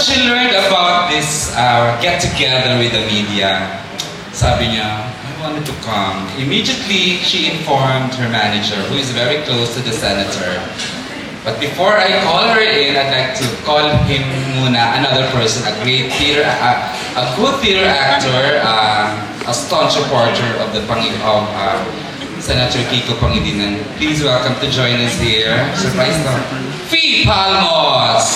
she learned about this uh, get-together with the media, sabi niya, I wanted to come. Immediately, she informed her manager, who is very close to the senator. But before I call her in, I'd like to call him muna, another person, a great theater, a, good theater actor, uh, a staunch supporter of the Pangi of uh, Senator Kiko Pangilinan. Please welcome to join us here. Surprise na. Fee Palmos!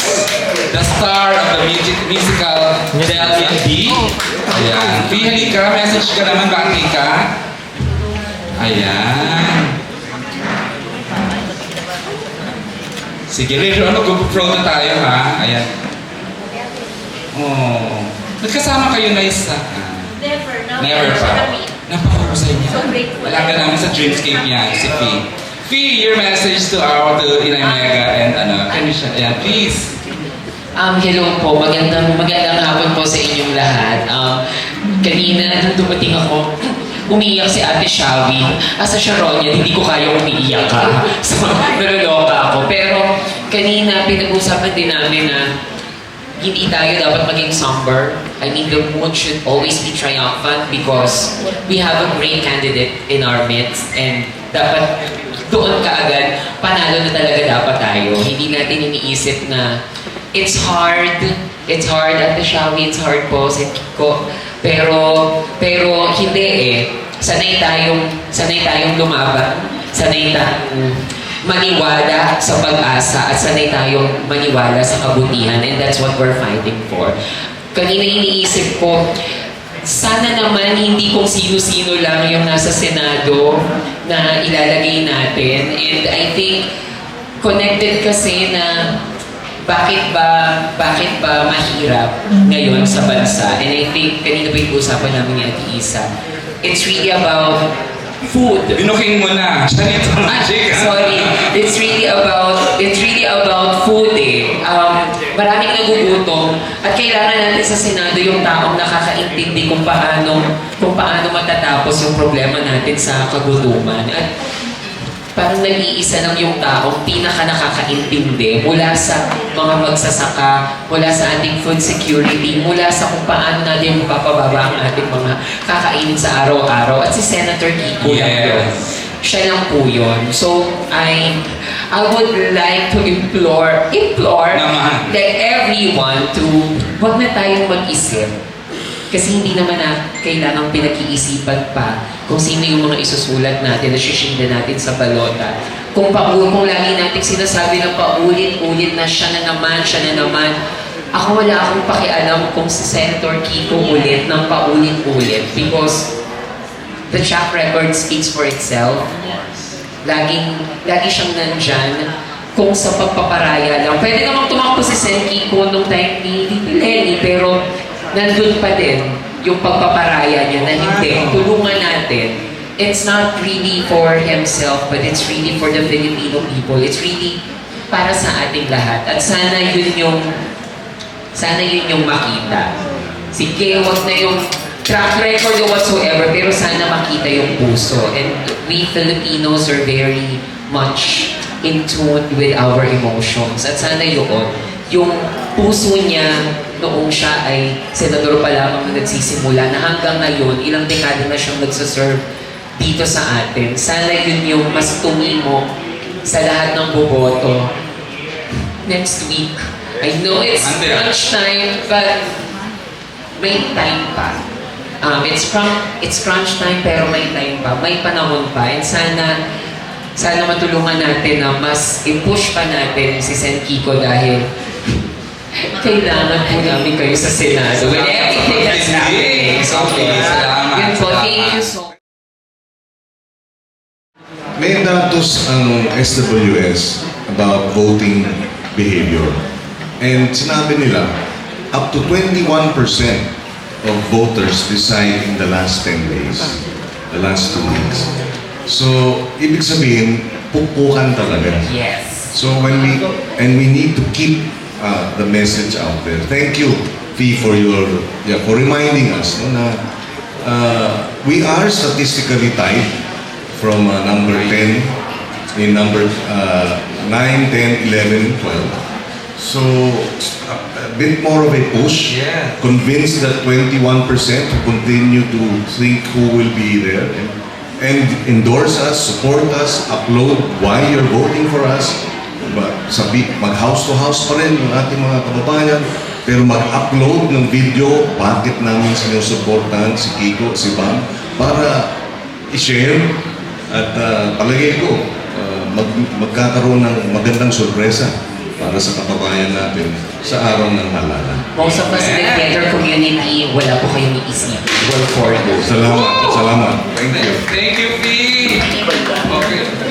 The star of the music, musical Delia D. Ayan. Fee, halika. Message ka naman. Bakit ka? Ayan. Sige, later on, mag-pro na tayo, ha? Ayan. Oh. Nagkasama kayo na isa. Never? Never pa. Napakahusay niya. So grateful. Wala ka naman sa dreamscape niya, si Fee. Fee, your message to our, to Inay Mega and ano, can you share? Ayan, please. Um, hello po, magandang, magandang hapon po sa inyong lahat. Um, kanina, nung dumating ako, umiiyak si Ate Shawi. Asa Sharon yan, hindi ko kaya umiiyak ka. So, naloloka ako. Pero, kanina, pinag-usapan din namin na hindi tayo dapat maging somber. I mean, the mood should always be triumphant because we have a great candidate in our midst and dapat doon kaagad, panalo na talaga dapat tayo. Hindi natin iniisip na it's hard, it's hard at the Shawi, it's hard po sa Kiko. Pero, pero hindi eh. Sanay tayong, sanay tayong lumaban. Sanay tayong maniwala sa pag-asa at sanay tayong maniwala sa kabutihan and that's what we're fighting for. Kanina iniisip ko, sana naman hindi kung sino-sino lang yung nasa Senado na ilalagay natin. And I think connected kasi na bakit ba bakit ba mahirap ngayon sa bansa? And I think kanina ba yung usapan namin ni Ate Isa. It's really about food Binuking mo na. Sorry. It's really about it's really about food eh. Um, maraming nagugutom at kailangan natin sa Senado yung taong nakakaintindi kung paano kung paano matatapos yung problema natin sa kagutuman. At parang nag-iisa lang yung taong pinaka nakakaintindi mula sa mga magsasaka, mula sa ating food security, mula sa kung paano natin mapapababa ang ating mga kakainin sa araw-araw. At si Senator Kiko lang yun. Yes. Siya lang po yun. So, I, I would like to implore, implore, Naman. like everyone to, wag na tayong mag-isip. Kasi hindi naman na kailangang pinag-iisipan pa kung sino yung mga isusulat natin, na sisinda natin sa balota. Kung paul, kung lagi natin sinasabi na paulit-ulit na siya na naman, siya na naman, ako wala akong pakialam kung si Senator Kiko ulit ng paulit-ulit because the track record speaks for itself. Laging, lagi siyang nandyan kung sa pagpaparaya lang. Pwede namang tumakbo si Sen Kiko nung time ni Lenny, pero nandun pa din yung pagpaparaya niya na hindi, tulungan natin. It's not really for himself, but it's really for the Filipino people. It's really para sa ating lahat. At sana yun yung sana yun yung makita. Sige, wag na yung track record or whatsoever, pero sana makita yung puso. And we Filipinos are very much in tune with our emotions. At sana yun, yung puso niya noong siya ay senador pa lamang na nagsisimula na hanggang ngayon, ilang dekada na siyang nagsaserve dito sa atin. Sana yun yung mas tumimo sa lahat ng boboto next week. I know it's crunch time, but may time pa. Um, it's crunch, it's crunch time pero may time pa, may panahon pa. And sana, sana matulungan natin na mas i-push pa natin si Sen Kiko dahil kailangan po namin kayo sa Senado with everything that's happening. So, Okay, salamat, Yun po, thank you so much. May datos ang SWS about voting behavior. And sinabi nila, up to 21% of voters decide in the last 10 days, the last two weeks. So, ibig sabihin, pupukan talaga. Yes. So when we, and we need to keep uh, the message out there. Thank you, Fee, for your, yeah, for reminding us no, na uh, we are statistically tied from uh, number 10 in number uh, 9, 10, 11, 12. So, a, a bit more of a push. Yeah. Convince that 21% to continue to think who will be there and, and endorse us, support us, upload why you're voting for us. Sabi, mag-house to house pa rin yung ating mga kababayan. Pero mag-upload ng video, bakit namin sinusuportahan si Kiko, si Bam, para i-share at ah, palagay ko, ah, mag, magkakaroon ng magandang sorpresa para sa kababayan natin sa araw ng halalan. Most of us theater community, wala po kayong iisip. We're for you. Salamat, salamat. Thank you. Thank you, Fee.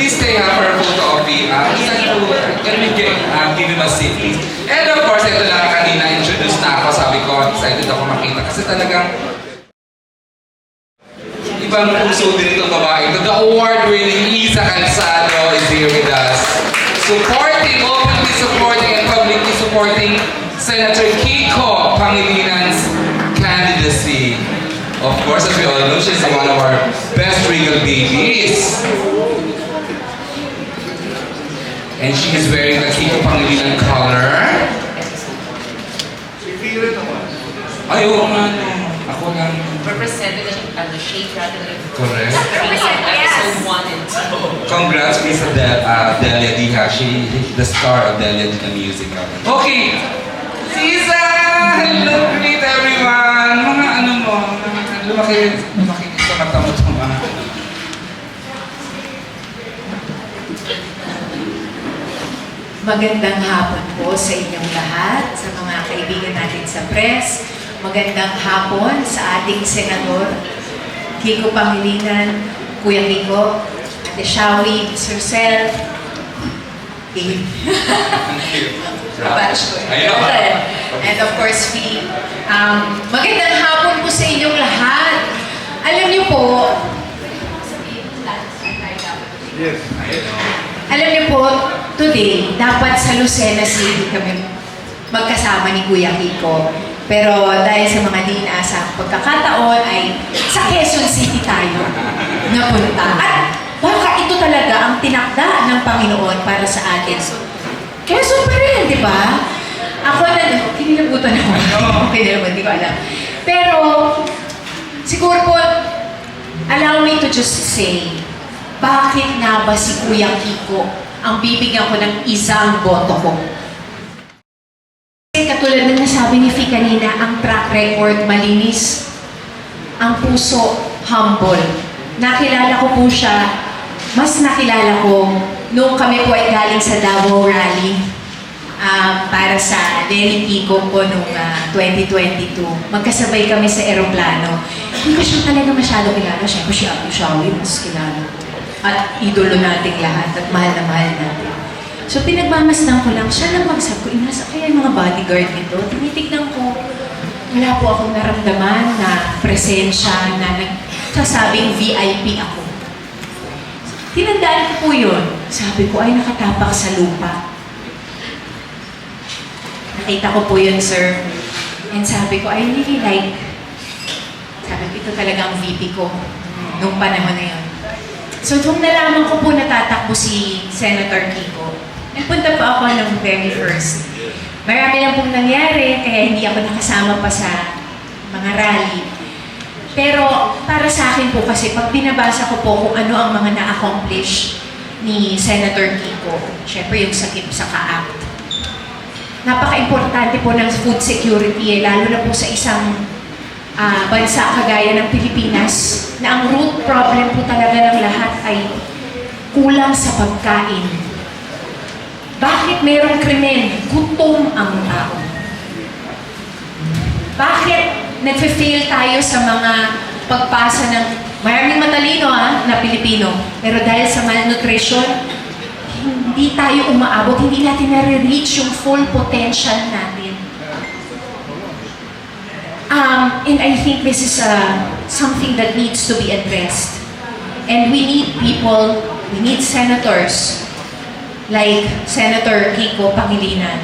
Please stay up for a photo of Fee. Uh, isa to, can we get, uh, give him a seat, please? And of course, ito lang kanina, introduce na ako. Sabi ko, excited ako makita. Kasi talagang, ibang puso din itong babae. The award-winning Isa Calzado is here with us. Supporting, openly supporting, and publicly supporting Senator Kiko Pangilinan's candidacy. Of course, as we all know, she's one of our best regal babies. And she is wearing the Kiko Pangilinan color. Ay, oo nga. Ako lang. Representative and the shade rather than Correct. episode 1 and 2. Congrats, Miss Adel, uh, Delia Diha. She, the star of Delia Diha musical. Okay. Sisa! Hello, greet everyone! Mga ano mo, mga- lumaki, lumaki sa mata mo itong mga ano. Magandang hapon po sa inyong lahat, sa mga kaibigan natin sa press. Magandang hapon sa ating senador, Kiko Pangilinan, Kuya Kiko, Ate Shawi, Sir Sel, Dave. And of course, Fee. Um, magandang hapon po sa inyong lahat. Alam niyo po, alam niyo po, today, dapat sa Lucena City kami magkasama ni Kuya Kiko. Pero dahil sa mga di inaasang pagkakataon ay sa Quezon City tayo napunta. At baka ito talaga ang tinakda ng Panginoon para sa atin. Quezon pa rin, di ba? Ako na, kinilabutan ako. Kinilabutan, hindi ko alam. Pero, siguro po, allow me to just say, bakit nga ba si Kuya Kiko ang bibigyan ko ng isang boto ko? Kasi katulad ng nasabi ni Fi kanina, ang track record malinis, ang puso humble. Nakilala ko po siya, mas nakilala ko nung kami po ay galing sa Davao Rally ah, para sa Lenny Kiko po nung ah, 2022. Magkasabay kami sa eroplano. Hindi ko siya talaga masyado kilala. Siyempre si Ate Shawi, mas kilala ko. At idolo nating lahat at mahal na mahal natin. So pinagmamasdan ko lang, siya lang magsabi ko, inasa kaya yung mga bodyguard nito. Tinitignan ko, wala po akong naramdaman na presensya na nagsasabing VIP ako. Tinandaan ko po yun. Sabi ko, ay nakatapak sa lupa. Nakita ko po yun, sir. And sabi ko, I really like, sabi ko, ito talaga ang VP ko nung panahon na yun. So, nung nalaman ko po natatakbo si Senator Kiko, nagpunta pa ako ng very first. Marami lang pong nangyari, kaya hindi ako nakasama pa sa mga rally. Pero para sa akin po kasi, pag binabasa ko po kung ano ang mga na-accomplish ni Senator Kiko, syempre yung sakip sa Act. Napaka-importante po ng food security, eh, lalo na po sa isang ah, bansa kagaya ng Pilipinas, na ang root problem po talaga ng lahat ay kulang sa pagkain. Bakit merong krimen? Gutom ang tao. Bakit nagfe-fail tayo sa mga pagpasa ng maraming matalino ha, na Pilipino, pero dahil sa malnutrition, hindi tayo umaabot, hindi natin nare-reach yung full potential natin. Um, and I think this is uh, something that needs to be addressed. And we need people, we need senators like Senator Kiko Pangilinan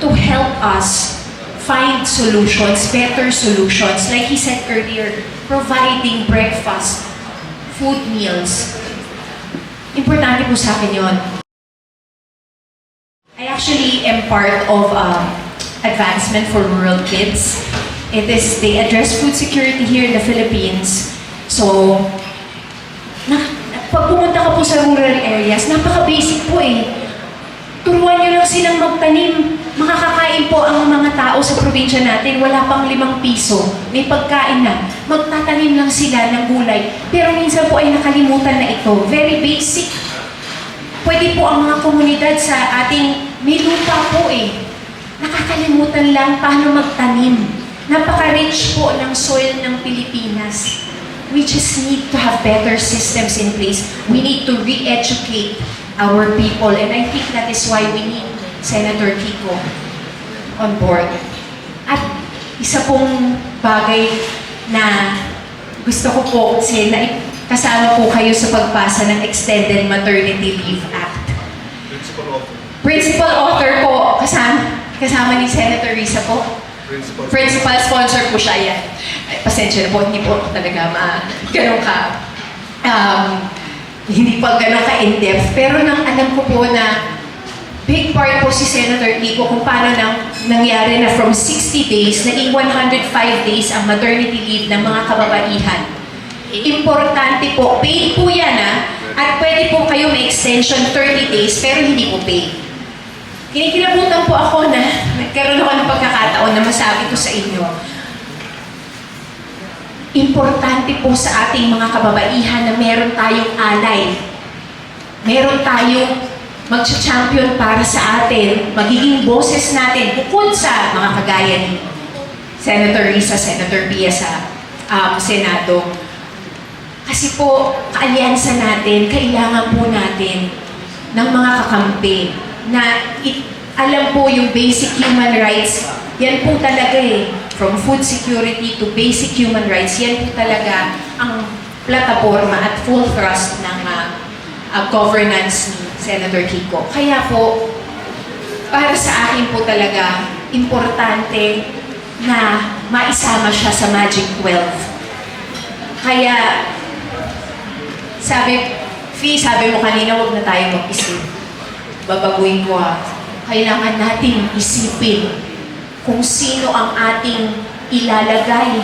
to help us find solutions, better solutions. Like he said earlier, providing breakfast, food meals. Importante po sa akin yun. I actually am part of um, Advancement for Rural Kids. It is, they address food security here in the Philippines. So, na, pag pumunta ka po sa rural areas, napaka-basic po eh. Turuan nyo lang silang magtanim. Makakakain po ang mga tao sa probinsya natin. Wala pang limang piso. May pagkain na. Magtatanim lang sila ng gulay. Pero minsan po ay nakalimutan na ito. Very basic. Pwede po ang mga komunidad sa ating may lupa po eh. Nakakalimutan lang paano magtanim. Napaka-rich po ng soil ng Pilipinas. We just need to have better systems in place. We need to re-educate our people. And I think that is why we need Senator Kiko on board. At isa pong bagay na gusto ko po kasi na kasama po kayo sa pagpasa ng Extended Maternity Leave Act. Principal author po, kasama, kasama ni Senator Risa po. Principal sponsor po siya yan. Ay, pasensya na po, hindi po talaga ma, ganun ka, um, hindi pa ganun ka in-depth. Pero nang alam ko po na big part po si Senator Kiko kung paano nang nangyari na from 60 days, naging 105 days ang maternity leave ng mga kababaihan. Importante po, paid po yan ah, at pwede po kayo may extension 30 days pero hindi po paid. Kinikilabutan po ako na nagkaroon ako ng pagkakataon na masabi ko sa inyo, importante po sa ating mga kababaihan na meron tayong alay. Meron tayong mag-champion para sa atin, magiging boses natin bukod sa mga kagaya ni Senator Risa, Senator Pia sa um, Senado. Kasi po, kaalyansa natin, kailangan po natin ng mga kakampi na alam po yung basic human rights, yan po talaga eh. From food security to basic human rights, yan po talaga ang plataforma at full thrust ng ah, ah, governance ni Senator Kiko. Kaya po, para sa akin po talaga, importante na maisama siya sa Magic 12. Kaya, sabi, Fee, sabi mo kanina, huwag na tayo mag-isip. Babaguhin ko ha. Kailangan natin isipin kung sino ang ating ilalagay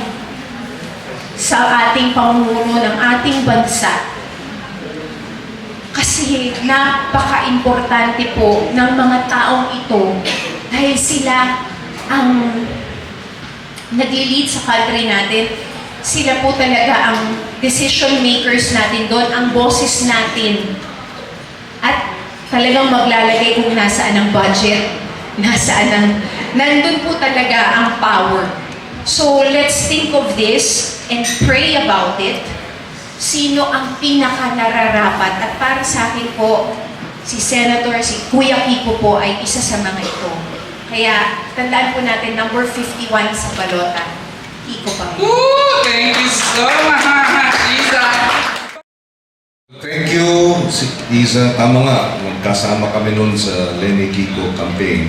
sa ating pamumuno ng ating bansa. Kasi napaka-importante po ng mga taong ito dahil sila ang nag-lead sa country natin. Sila po talaga ang decision makers natin doon, ang bosses natin. Talagang maglalagay kung nasaan ang budget, nasaan ang... Nandun po talaga ang power. So let's think of this and pray about it. Sino ang pinaka nararapat? At para sa akin po, si Senator, si Kuya Kiko po ay isa sa mga ito. Kaya tandaan po natin, number 51 sa balota. Kiko pa. Woo! Thank you so much, Lisa! Si Isa. Tama nga, magkasama kami noon sa Lenny Kiko campaign.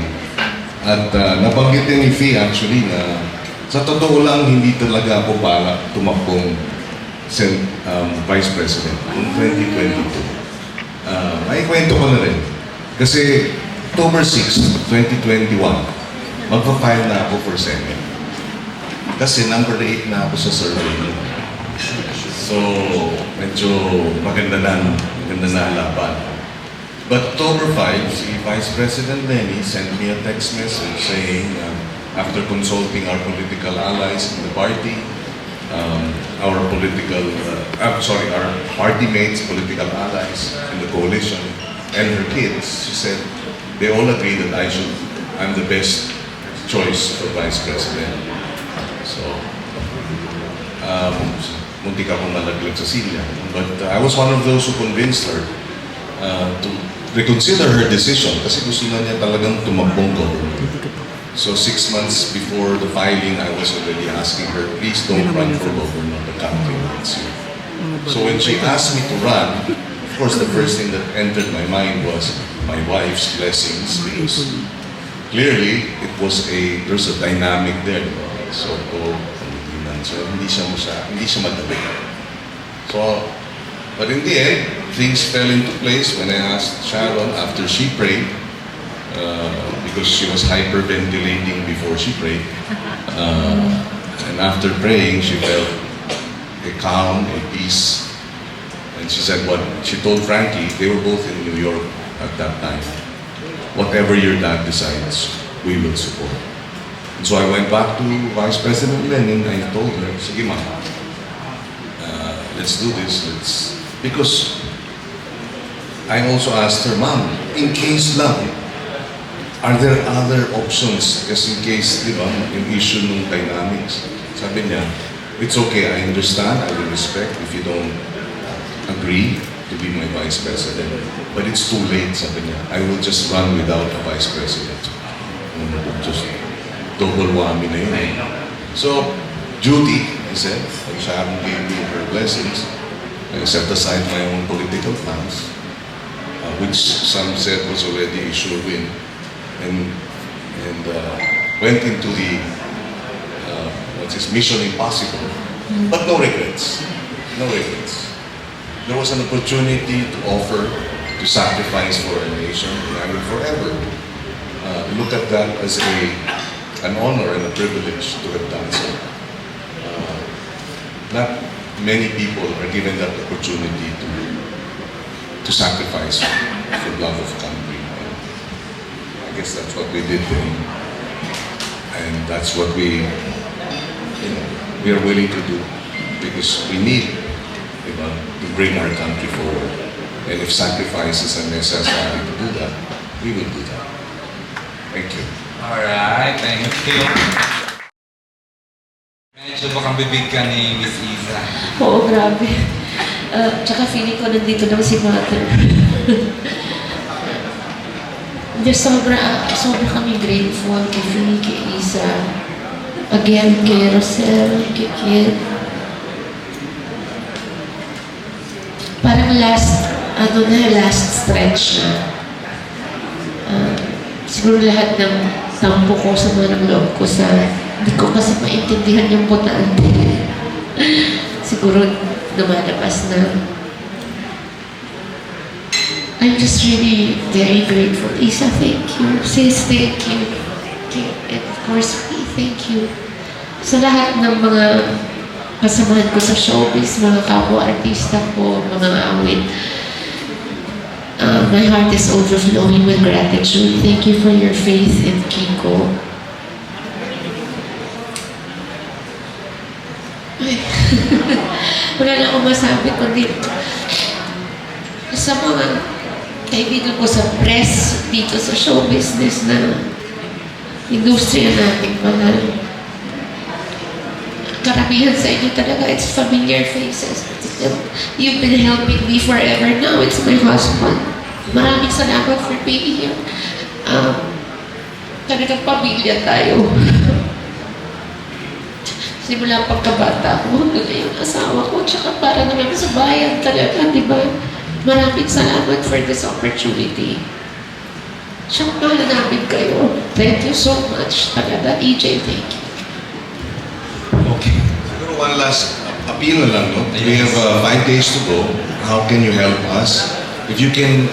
At uh, nabanggit din ni Fee actually na sa totoo lang, hindi talaga ako balak tumakbong um, Vice President noong 2022. Uh, may kwento ko na rin. Kasi October 6, 2021, magpa-file na ako for Senate. Kasi number 8 na ako sa survey. So, medyo maganda na, maganda na laban. But October 5, si Vice President Lenny sent me a text message saying, uh, after consulting our political allies in the party, um, our political, uh, I'm sorry, our party mates, political allies in the coalition, and her kids, she said, they all agree that I should, I'm the best choice for Vice President. So, um, muntik akong nalaglag sa silya. But uh, I was one of those who convinced her uh, to reconsider her decision kasi gusto na niya talagang tumakbong government. So six months before the filing, I was already asking her, please don't run for governor, the country needs you. So when she asked me to run, of course the first thing that entered my mind was my wife's blessings because clearly it was a, there's a dynamic there. So, Pangilinan. So, hindi siya masya, hindi siya madali. So, but in the end, things fell into place when I asked Sharon after she prayed, uh, because she was hyperventilating before she prayed. Uh, and after praying, she felt a calm, a peace. And she said what she told Frankie, they were both in New York at that time. Whatever your dad decides, we will support. And so I went back to Vice President Lenin. I told her, sige ma, uh, let's do this. Let's because I also asked her, ma'am, in case lang, are there other options just in case, di ba, yung issue ng dynamics? Sabi niya, it's okay, I understand, I will respect if you don't agree to be my vice president. But it's too late, sabi niya. I will just run without a vice president. Just na yun. eh. So, duty, he said, and Sharon gave me her blessings. I set aside my own political plans, uh, which some said was already a sure win, and, and uh, went into the, uh, what's mission impossible. But no regrets. No regrets. There was an opportunity to offer, to sacrifice for a nation, and I will forever uh, look at that as a, an honor and a privilege to have done so. Uh, not many people are given that opportunity to, to sacrifice for love of country. I guess that's what we did then. And that's what we, you know, we are willing to do because we need di ba, to bring our country forward. And if sacrifices are necessary to do that, we will do that. Thank you. Alright, thank you. Medyo baka bibig ka ni Miss Isa. Oo, grabe. Uh, tsaka feeling ko nandito lang si Mother. Just sobra, sobra kami grateful kay Philly, kay Isa. Again, kay Rosel, kay Kid. Parang last, ano na, last stretch. Ah, siguro lahat ng tampo ko sa mga ng loob ko sa hindi ko kasi maintindihan yung botante. siguro lumalabas na I'm just really very grateful. Isa, thank you. Sis, thank you. And of course, we thank you. Sa lahat ng mga kasamahan ko sa showbiz, mga kapwa-artista ko, mga awit, uh, my heart is overflowing with gratitude. Thank you for your faith in Kiko. Wala na akong masabi kundi sa mga kaibigan ko sa press dito sa show business na industriya nating mahal. Karamihan sa inyo talaga, it's familiar faces. You've been helping me forever now. It's my husband. Maraming salamat for being here. Um, talagang pamilya tayo. Simula pagkabata ko, hanggang ngayon asawa ko, tsaka para naman sa bayan talaga, di ba? Maraming salamat for this opportunity. Tsaka mahal namin kayo. Thank you so much. Talaga, EJ, thank you. Okay. Siguro one last appeal lang, no? We have uh, five days to go. How can you help us? If you can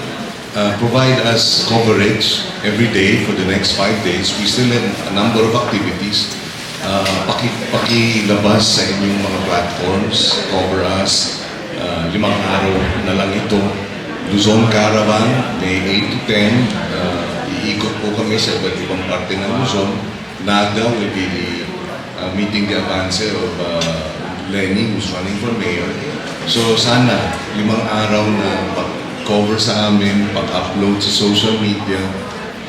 uh, provide us coverage every day for the next five days, we still have a number of activities. Uh, paki, pakilabas sa inyong mga platforms, cover us. Uh, limang araw na lang ito. Luzon Caravan, May 8 to 10. Uh, iikot po kami sa iba't ibang parte ng Luzon. Naga will be the uh, meeting the advance of uh, Lenny who's running for mayor. So sana limang araw na pag-cover sa amin, pag-upload sa social media,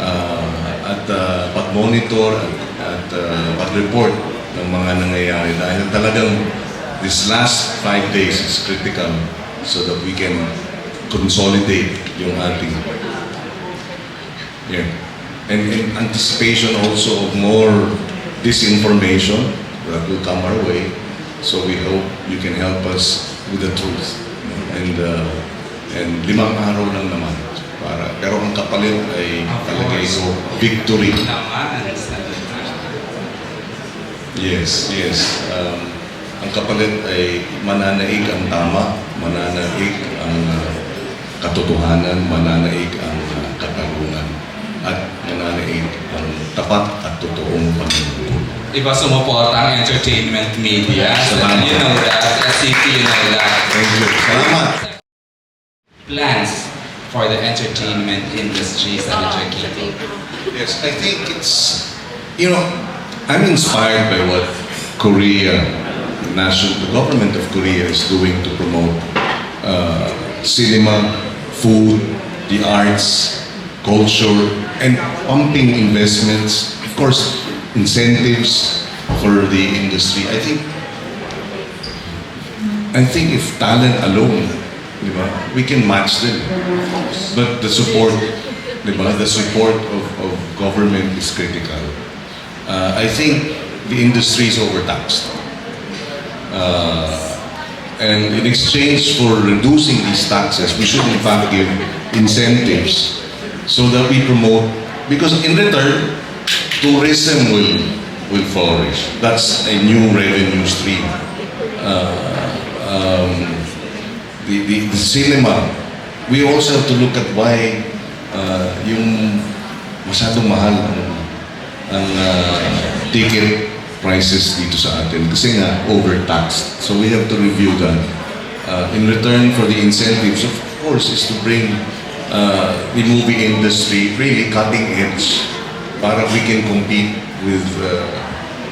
uh, at uh, pag-monitor at, at uh, pag-report ng mga nangyayari. Dahil talagang this last five days is critical so that we can consolidate yung ating yeah. And in anticipation also of more disinformation that will come our way. So we hope you can help us with the truth. And uh, and limang araw lang naman. Para, pero ang kapalit ay course. ito victory. Yes, yes. Um, ang kapalit ay mananaig ang tama, mananaig ang uh, katotohanan, mananaig ang uh, katarungan. At mananaig ang tapat at totoong panunungkul. Iba sumuporta ang entertainment media. Salamat. You know that. SCP, you know that. Thank you. Salamat. Plans for the entertainment industry, Senator Kiko. Yes, I think it's, you know, I'm inspired by what Korea, the national, the government of Korea is doing to promote uh, cinema, food, the arts, culture, and pumping investments, of course, incentives for the industry. I think, I think if talent alone, di we can match them. But the support, the support of, of government is critical. Uh, I think the industry is overtaxed. Uh, and in exchange for reducing these taxes, we should in fact give incentives so that we promote, because in return, tourism will, will flourish. That's a new revenue stream. Uh, um, the, the, the cinema, we also have to look at why uh, yung masyadong mahal ang, ang uh, ticket prices dito sa atin kasi nga overtaxed. So we have to review that. Uh, in return for the incentives, of course, is to bring uh, the movie industry really cutting edge para we can compete with uh,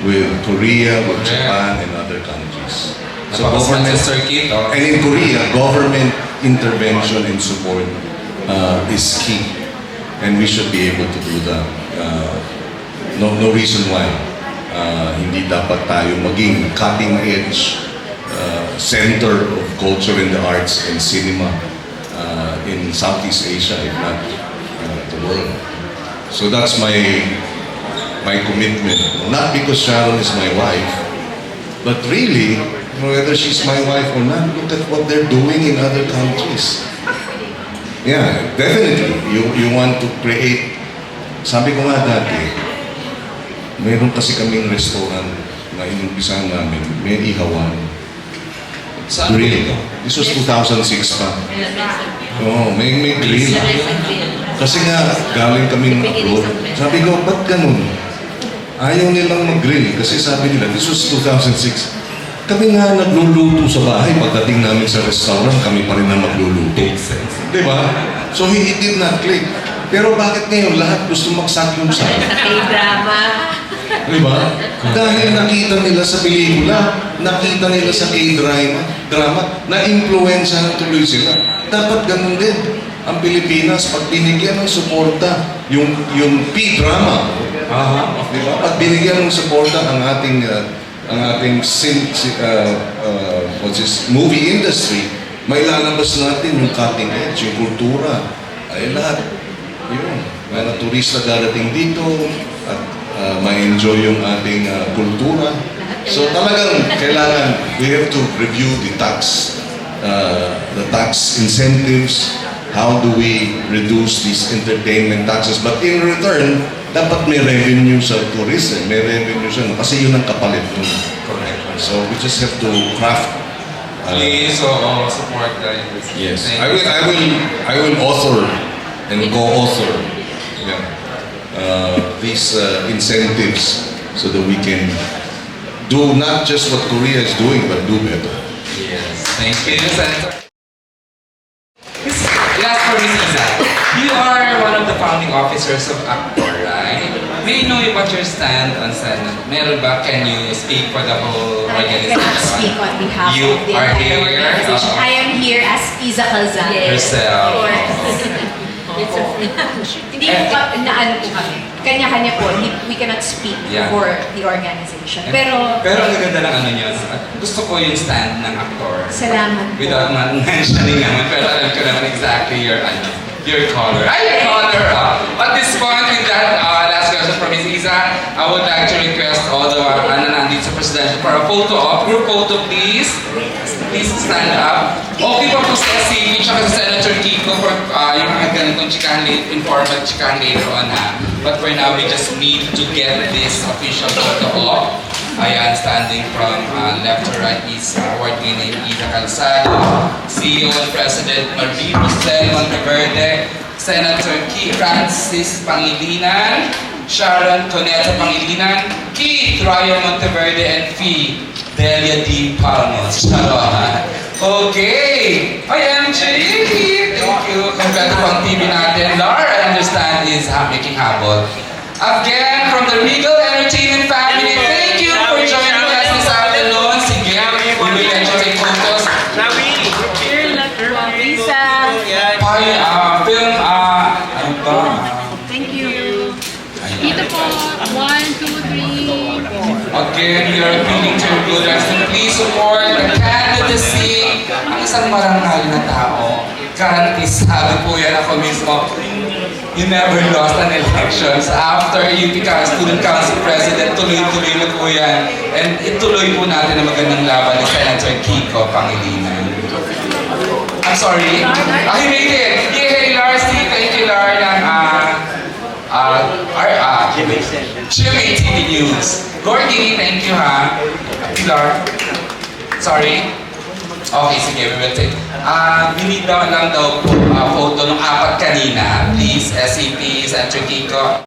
with Korea, with Japan, and other countries. So government, Mr. Kiko. and in Korea, government intervention and support uh, is key. And we should be able to do that. Uh, no, no reason why uh, hindi dapat tayo maging cutting edge uh, center of culture and the arts and cinema uh, in Southeast Asia, if not uh, the world. So that's my my commitment. Not because Sharon is my wife, but really, whether she's my wife or not, look at what they're doing in other countries. Yeah, definitely. You, you want to create, sabi ko nga dati, meron kasi kaming restaurant na inumpisahan namin, may ihawan. Saan Grill. This was 2006 pa. Oo, may, may grill. Kasi nga, galing kaming abroad. Sabi ko, ba't ganun? Ayaw nilang mag-grill kasi sabi nila, this was 2006. Kami nga nagluluto sa bahay. Pagdating namin sa restaurant, kami pa rin na magluluto. Makes sense. Di ba? So he, it did not click. Pero bakit ngayon lahat gusto magsakyong sa K-drama. Di ba? Dahil nakita nila sa pelikula, nakita nila sa K-drama, drama, na-influensyahan tuloy sila. Dapat ganun din. Ang Pilipinas, pag binigyan ng suporta, yung, yung P-drama, Aha. di ba? Pag binigyan ng suporta ang ating uh, ang ating sin, si, uh, uh, what's this, movie industry, may lalabas natin yung cutting edge, yung kultura, ay lahat. Yun. Mga turista darating dito at uh, ma-enjoy yung ating uh, kultura. So talagang kailangan, we have to review the tax, uh, the tax incentives, how do we reduce these entertainment taxes. But in return, dapat may revenue sa tourism, may revenue siya, kasi yun ang kapalit nun. Correct. So we just have to craft uh, Please, oo, support the. Yes, I will. I will. I will author and co-author yeah, uh, these uh, incentives so that we can do not just what Korea is doing, but do better. Yes. Thank you, Senator. Last for Ms. Isa. You are one of the founding officers of Actor, right? May I know what your stand on Senate? Meron ba? Can you speak for the whole organization? I cannot speak on behalf You of the are entire here, organization. uh-oh. I am here as Iza Calzan. Yourself. Hindi po ka, na ano po kami. Kanya-kanya po, Hindi- we cannot speak Yeah. for the organization. Pero, Pero ang ganda ng ano niya, gusto ko yung stand ng actor. salamat po. Without man mentioning naman, pero alam ko naman exactly your, ano, your color. Ay, your color! ah. At this point, with that uh, last question from Ms. Isa, I would like to request all the uh, ano nandito sa presidential for a photo op. Group photo, please. Please stand up. Okay pa po sa SCP tsaka sa Senator Kiko for uh, yung mga ganitong chikahan, la- informal chikahan later on ha. But for now, we just need to get this official photo op. Ayan, standing from uh, left to right is uh, award-winning Ida Calzado, CEO and President Marie Rosel Monteverde, Senator Keith Francis Pangilinan, Sharon Coneta Pangilinan, Keith Ryan Monteverde, and Fee Delia D. Palmos. Sharon. Okay! Ay, MJ! Thank you. Kompleto po ang TV natin. Laura, I understand, is making habol. Again, from the Regal Entertainment to please support the candidacy ang isang marangal na tao. Currently, sabi po yan ako mismo, you never lost an elections. After you become student council president, tuloy-tuloy na po yan. And ituloy po natin ang magandang laban ni Senator Kiko Pangilinan. I'm sorry. Ah, he made it. Yay, Lars. Thank you, Lars, ng ah, ah, our, ah, Jimmy TV News. Gordy, thank you, ha. Pilar. Sorry. Okay, sige, we will take. Ah, need daw lang daw po ah, photo ng apat kanina. Please, SCP, Senator Kiko.